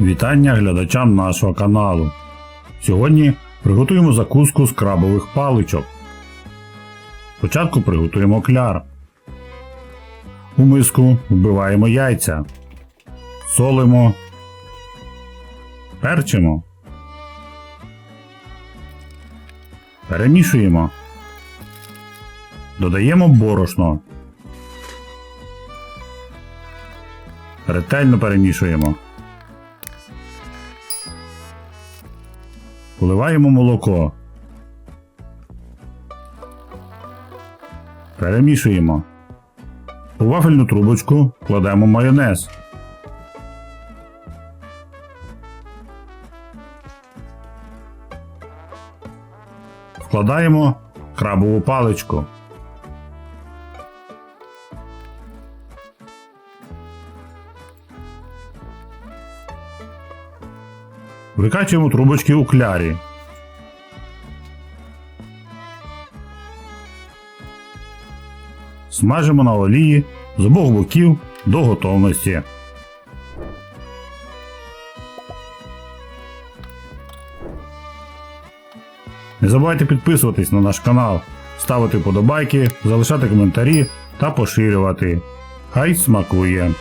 Вітання глядачам нашого каналу. Сьогодні приготуємо закуску з крабових паличок. Спочатку приготуємо кляр. У миску вбиваємо яйця. Солимо. Перчимо. Перемішуємо. Додаємо борошно. Ретельно перемішуємо. Вливаємо молоко. Перемішуємо. У вафельну трубочку кладемо майонез. Вкладаємо крабову паличку. Викачуємо трубочки у клярі. Смажимо на олії з обох боків до готовності. Не забувайте підписуватись на наш канал, ставити подобайки, залишати коментарі та поширювати. Хай смакує!